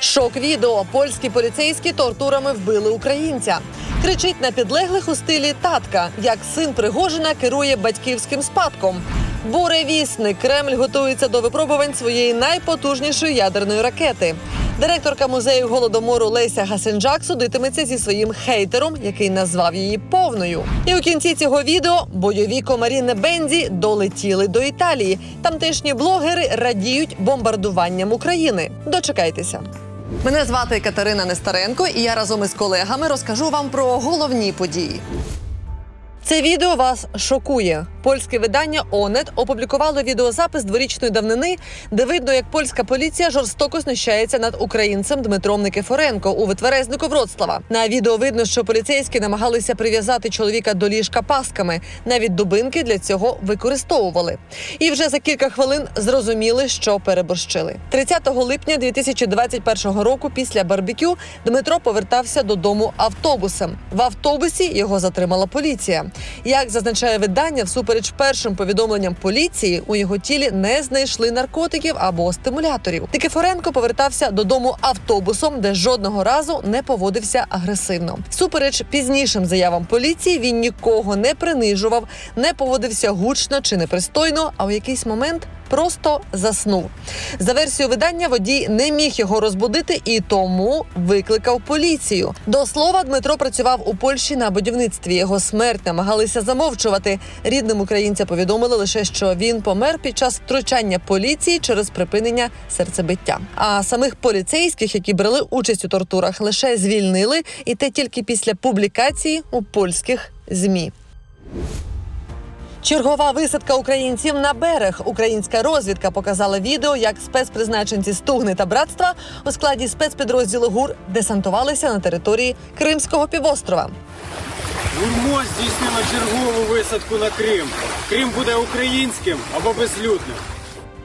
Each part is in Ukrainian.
Шок відео. Польські поліцейські тортурами вбили українця. Кричить на підлеглих у стилі татка, як син Пригожина керує батьківським спадком. Буревісник Кремль готується до випробувань своєї найпотужнішої ядерної ракети. Директорка музею голодомору Леся Гасенджак судитиметься зі своїм хейтером, який назвав її повною. І у кінці цього відео бойові комарі Небензі долетіли до Італії. Тамтешні блогери радіють бомбардуванням України. Дочекайтеся. Мене звати Катерина Нестеренко, і я разом із колегами розкажу вам про головні події. Це відео вас шокує. Польське видання ОНЕТ опублікувало відеозапис дворічної давнини, де видно, як польська поліція жорстоко знущається над українцем Дмитром Никифоренко у витверезнику Вроцлава. На відео видно, що поліцейські намагалися прив'язати чоловіка до ліжка пасками. Навіть дубинки для цього використовували. І вже за кілька хвилин зрозуміли, що переборщили. 30 липня 2021 року, після барбекю, Дмитро повертався додому автобусом. В автобусі його затримала поліція. Як зазначає видання, всупереч першим повідомленням поліції, у його тілі не знайшли наркотиків або стимуляторів. Никифоренко повертався додому автобусом, де жодного разу не поводився агресивно. Супереч пізнішим заявам поліції, він нікого не принижував, не поводився гучно чи непристойно, а у якийсь момент просто заснув. За версією видання, водій не міг його розбудити і тому викликав поліцію. До слова, Дмитро працював у Польщі на будівництві. Його смерть намагалися замовчувати. Рідним українця повідомили лише, що він помер під час втручання поліції через припинення серцебиття. А самих поліцейських, які брали участь у тортурах, лише звільнили, і те тільки після публікації у польських змі. Чергова висадка українців на берег. Українська розвідка показала відео, як спецпризначенці Стугни та братства у складі спецпідрозділу ГУР десантувалися на території Кримського півострова. Гурмо здійснило чергову висадку на Крим. Крим буде українським або безлюдним.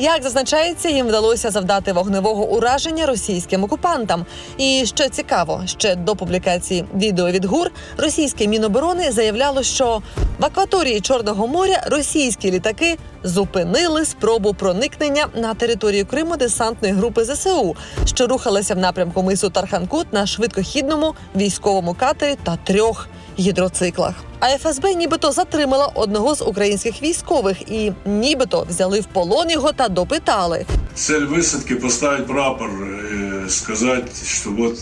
Як зазначається, їм вдалося завдати вогневого ураження російським окупантам. І що цікаво, ще до публікації відео від ГУР російське міноборони заявляло, що в акваторії Чорного моря російські літаки зупинили спробу проникнення на територію Криму десантної групи ЗСУ, що рухалася в напрямку мису Тарханкут на швидкохідному військовому катері та трьох гідроциклах. А ФСБ нібито затримала одного з українських військових і нібито взяли в полон його та допитали. Цель высадки поставить прапор, э, сказать, что вот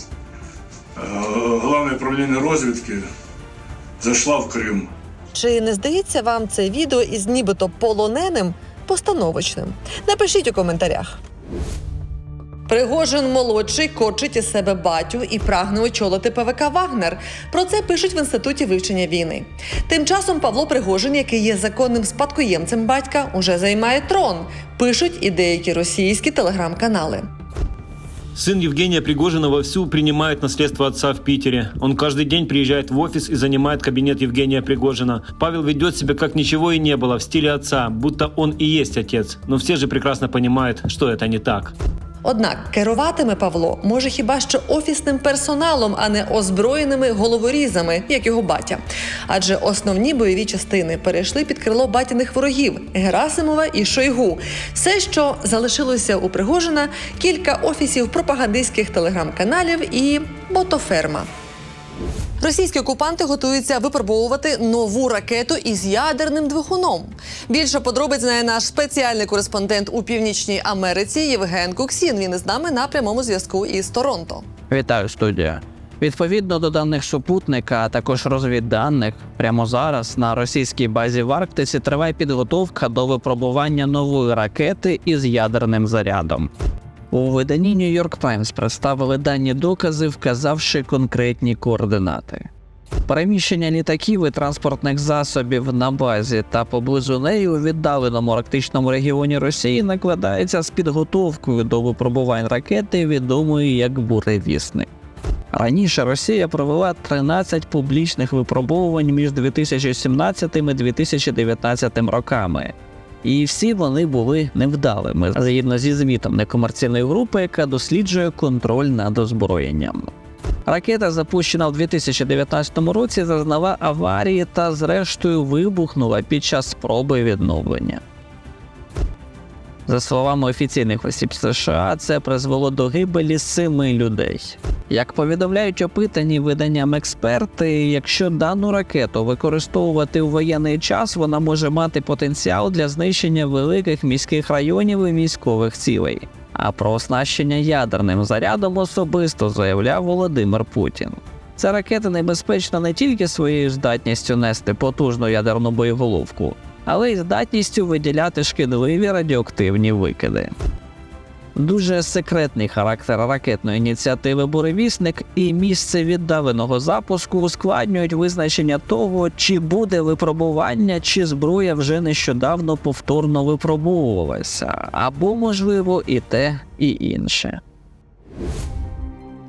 э, главное управление разведки зашла в Крым. Чи не здається вам це відео із нібито полоненим постановочним? Напишіть у коментарях. Пригожин молодший корчить із себе батю і прагне очолити ПВК Вагнер. Про це пишуть в інституті вивчення війни. Тим часом Павло Пригожин, який є законним спадкоємцем батька, уже займає трон. Пишуть і деякі російські телеграм-канали. Сын Евгения Пригожина вовсю принимает наследство отца в Питере. Он каждый день приезжает в офис и занимает кабинет Евгения Пригожина. Павел ведет себя как ничего и не было, в стиле отца, будто он и есть отец. Но все же прекрасно понимают, что это не так. Однак керуватиме Павло може хіба що офісним персоналом, а не озброєними головорізами, як його батя. Адже основні бойові частини перейшли під крило батяних ворогів Герасимова і Шойгу. Все, що залишилося у Пригожина, кілька офісів пропагандистських телеграм-каналів і ботоферма. Російські окупанти готуються випробовувати нову ракету із ядерним двигуном. Більше подробиць знає наш спеціальний кореспондент у північній Америці Євген Куксін. Він із нами на прямому зв'язку із Торонто. Вітаю студія. Відповідно до даних супутника, а також розвідданих, прямо зараз на російській базі в Арктиці триває підготовка до випробування нової ракети із ядерним зарядом. У виданні New York Times представили дані докази, вказавши конкретні координати. Переміщення літаків і транспортних засобів на базі та поблизу неї у віддаленому арктичному регіоні Росії накладається з підготовкою до випробувань ракети, відомої як буревісник. Раніше Росія провела 13 публічних випробовувань між 2017 і 2019 роками. І всі вони були невдалими, згідно зі звітом некомерційної групи, яка досліджує контроль над озброєнням. Ракета, запущена в 2019 році, зазнала аварії та, зрештою, вибухнула під час спроби відновлення. За словами офіційних осіб США, це призвело до гибелі семи людей. Як повідомляють опитані виданням експерти, якщо дану ракету використовувати у воєнний час, вона може мати потенціал для знищення великих міських районів і військових цілей. А про оснащення ядерним зарядом особисто заявляв Володимир Путін. Ця ракета небезпечна не тільки своєю здатністю нести потужну ядерну боєголовку, але й здатністю виділяти шкідливі радіоактивні викиди. Дуже секретний характер ракетної ініціативи Буревісник і місце віддаленого запуску ускладнюють визначення того, чи буде випробування, чи зброя вже нещодавно повторно випробовувалася, або, можливо, і те, і інше.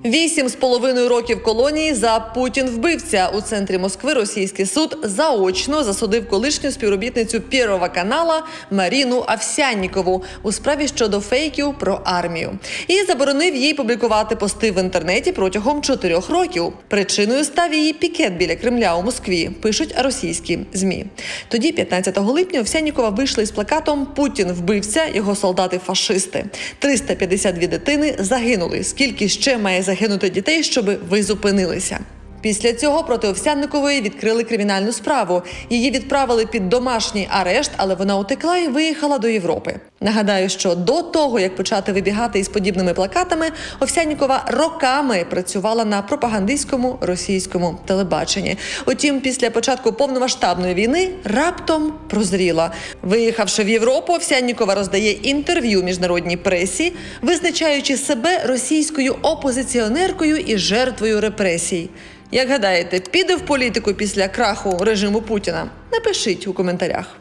Вісім з половиною років колонії за Путін вбивця у центрі Москви. Російський суд заочно засудив колишню співробітницю Пєрова канала Маріну Авсяннікову у справі щодо фейків про армію і заборонив їй публікувати пости в інтернеті протягом чотирьох років. Причиною став її пікет біля Кремля у Москві. Пишуть російські змі. Тоді, 15 липня, Овсяннікова вийшла із плакатом Путін вбивця, його солдати-фашисти. 352 дитини загинули. Скільки ще має загинути дітей, щоб ви зупинилися? Після цього проти Овсянникової відкрили кримінальну справу. Її відправили під домашній арешт, але вона утекла і виїхала до Європи. Нагадаю, що до того як почати вибігати із подібними плакатами, Овсяннікова роками працювала на пропагандистському російському телебаченні. Утім, після початку повномасштабної війни раптом прозріла. Виїхавши в Європу, Овсяннікова роздає інтерв'ю міжнародній пресі, визначаючи себе російською опозиціонеркою і жертвою репресій. Як гадаєте, піде в політику після краху режиму Путіна? Напишіть у коментарях.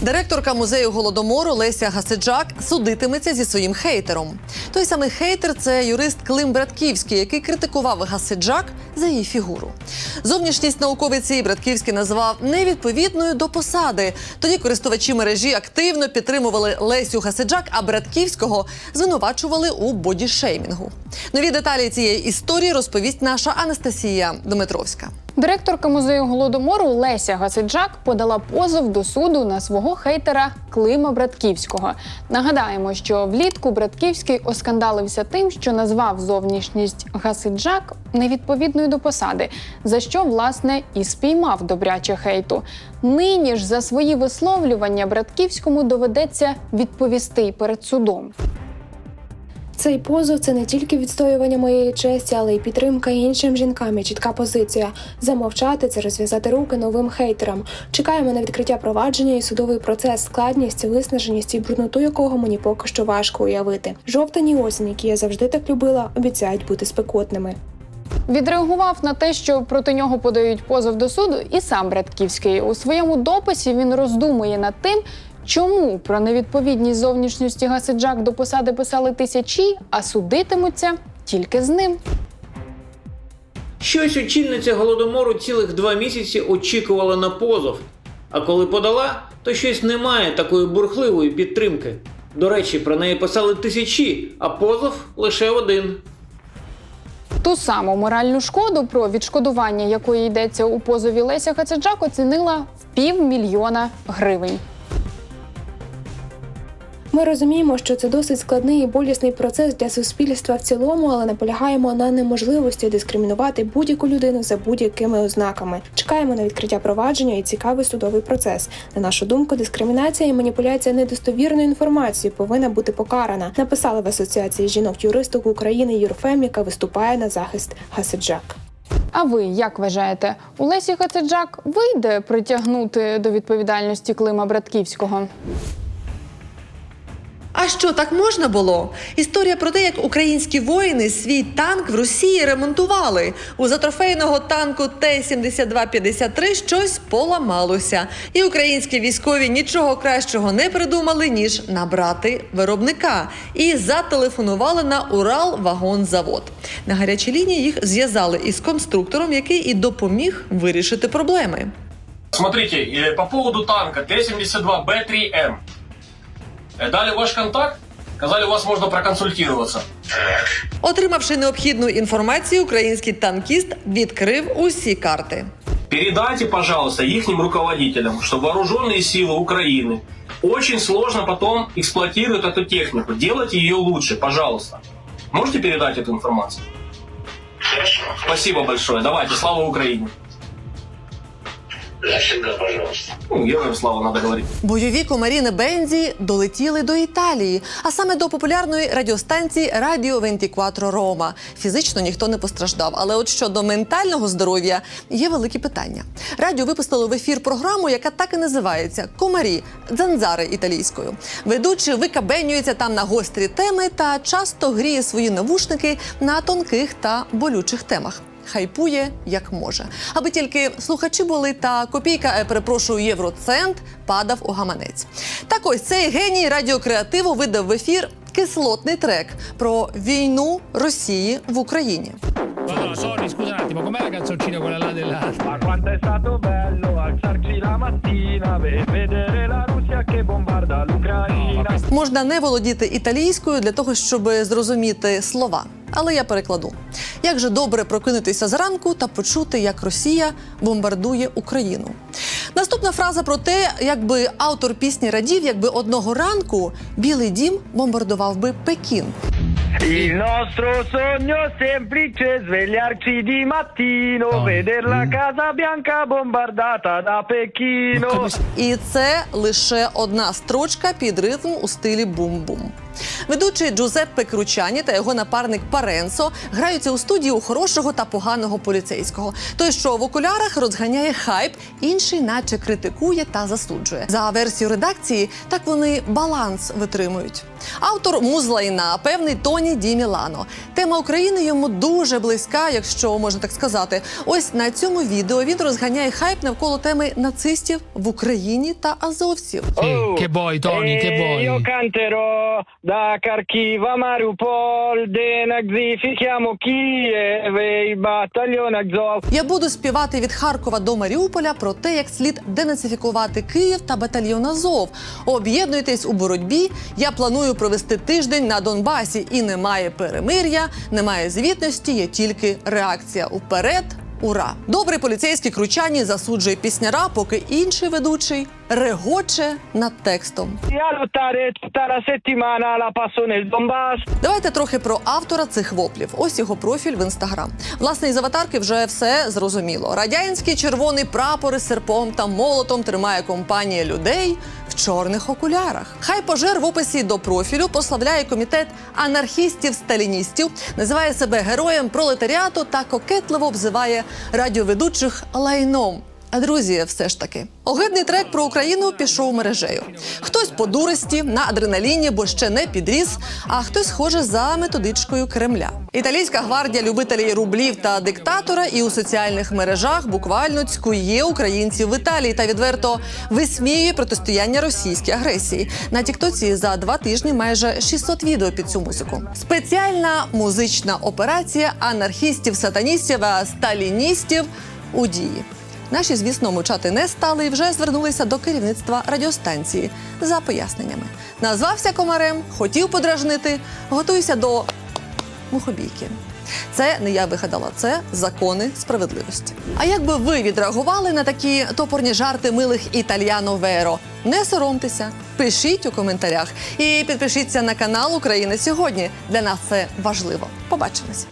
Директорка музею голодомору Леся Гасиджак судитиметься зі своїм хейтером. Той самий хейтер це юрист Клим Братківський, який критикував Гасиджак за її фігуру. Зовнішність науковиці Братківський назвав невідповідною до посади. Тоді користувачі мережі активно підтримували Лесю Гасиджак, а Братківського звинувачували у бодішеймінгу. Нові деталі цієї історії розповість наша Анастасія Дмитровська. Директорка музею голодомору Леся Гасиджак подала позов до суду на свого хейтера Клима Братківського. Нагадаємо, що влітку Братківський оскандалився тим, що назвав зовнішність Гасиджак невідповідною до посади, за що власне і спіймав добряче хейту. Нині ж за свої висловлювання Братківському доведеться відповісти перед судом. Цей позов це не тільки відстоювання моєї честі, але й підтримка іншим жінкам і чітка позиція. Замовчати це розв'язати руки новим хейтерам. Чекаємо на відкриття провадження і судовий процес, складність, виснаженість і брудноту якого мені поки що важко уявити. Жовтень і осінь, які я завжди так любила, обіцяють бути спекотними. Відреагував на те, що проти нього подають позов до суду, і сам Братківський у своєму дописі він роздумує над тим, чому про невідповідність зовнішності Гасиджак до посади писали тисячі, а судитимуться тільки з ним. Щось очільниця голодомору цілих два місяці очікувала на позов. А коли подала, то щось немає такої бурхливої підтримки. До речі, про неї писали тисячі, а позов лише один. Ту саму моральну шкоду, про відшкодування якої йдеться у позові Леся Гасиджак, оцінила в півмільйона гривень. Ми розуміємо, що це досить складний і болісний процес для суспільства в цілому, але наполягаємо на неможливості дискримінувати будь-яку людину за будь-якими ознаками. Чекаємо на відкриття провадження і цікавий судовий процес. На нашу думку, дискримінація і маніпуляція недостовірною інформацією повинна бути покарана. Написали в асоціації жінок-юристок України Юрфем, яка виступає на захист Гасиджак. А ви як вважаєте, у Лесі Гасиджак вийде притягнути до відповідальності Клима Братківського? Що так можна було? Історія про те, як українські воїни свій танк в Росії ремонтували. У затрофейного танку Т-7253 щось поламалося, і українські військові нічого кращого не придумали ніж набрати виробника і зателефонували на Уралвагонзавод. На гарячій лінії їх зв'язали із конструктором, який і допоміг вирішити проблеми. Смотрите, э, по поводу танка Т-72Б3М. Э, Дали ваш контакт, сказали, у вас можно проконсультироваться. Отримавши необхідну інформацію, український танкіст відкрив усі карти. Передайте, пожалуйста, их руководителям, что вооруженные силы Украины очень сложно потом эксплуатируют эту технику. Делайте ее лучше, пожалуйста. Можете передать эту информацию? Хорошо. Спасибо большое. Давайте, слава Украине. Всегда, пожалуйста. Ну, героям слава, надо говорить. Бойові комарі Бензі долетіли до Італії, а саме до популярної радіостанції Радіо 24 Рома. Фізично ніхто не постраждав. Але от щодо ментального здоров'я є великі питання. Радіо випустило в ефір програму, яка так і називається Комарі дзанзари італійською. Ведучий викабенюється там на гострі теми та часто гріє свої навушники на тонких та болючих темах. Хайпує як може, аби тільки слухачі були та копійка, е, перепрошую, євроцент падав у гаманець. Так ось цей геній радіокреативу видав в ефір кислотний трек про війну Росії в Україні. Sorry, scusa un attimo, com'è la canzoncina quella là della... Ma quanto è stato bello alzarci la mattina vedere Можна не володіти італійською для того, щоб зрозуміти слова. Але я перекладу. Як же добре прокинутися зранку та почути, як Росія бомбардує Україну. Наступна фраза про те, якби автор пісні радів, якби одного ранку Білий дім бомбардував би Пекін. Il nostro sogno semplice è svegliarci di mattino, Oh. vedere la Casa Bianca bombardata da Pechino. І це лише одна строчка під ритм у стилі бум-бум. Ведучий Джузеппе Кручані та його напарник Паренсо граються у студії у хорошого та поганого поліцейського. Той, що в окулярах розганяє хайп, інший, наче критикує та засуджує. За версією редакції, так вони баланс витримують. Автор музлайна, певний Тоні Ді Мілано. Тема України йому дуже близька, якщо можна так сказати. Ось на цьому відео він розганяє хайп навколо теми нацистів в Україні та азовців. E vuoi? Io canterò da Kharkiv a Mariupol, denazifichiamo Kiev e il battaglione Azov. Я буду співати від Харкова до Маріуполя про те, як слід денацифікувати Київ та батальйон Азов. Об'єднуйтесь у боротьбі. Я планую провести тиждень на Донбасі, і немає перемир'я, немає звітності, є тільки реакція уперед. Ура! Добрий поліцейський кручані засуджує пісняра, поки інший ведучий регоче над текстом. Давайте трохи про автора цих воплів. Ось його профіль в інстаграм. Власне, із аватарки вже все зрозуміло. Радянський червоний прапор із серпом та молотом тримає компанія людей в чорних окулярах. Хай пожер в описі до профілю прославляє комітет анархістів-сталіністів, називає себе героєм пролетаріату та кокетливо обзиває радіоведучих лайном. Друзі, все ж таки, огидний трек про Україну пішов мережею. Хтось по дурості на адреналіні, бо ще не підріс, а хтось схоже за методичкою Кремля. Італійська гвардія любителів рублів та диктатора і у соціальних мережах буквально цькує українців в Італії та відверто висміює протистояння російській агресії. На Тіктоці за два тижні майже 600 відео під цю музику. Спеціальна музична операція анархістів-сатаністів а сталіністів у дії. Наші, звісно, мовчати не стали і вже звернулися до керівництва радіостанції за поясненнями. Назвався комарем, хотів подражнити, готуйся до мухобійки. Це не я вигадала, це закони справедливості. А як би ви відреагували на такі топорні жарти милих італьяно Веро? Не соромтеся, пишіть у коментарях і підпишіться на канал Україна сьогодні. Для нас це важливо. Побачимось.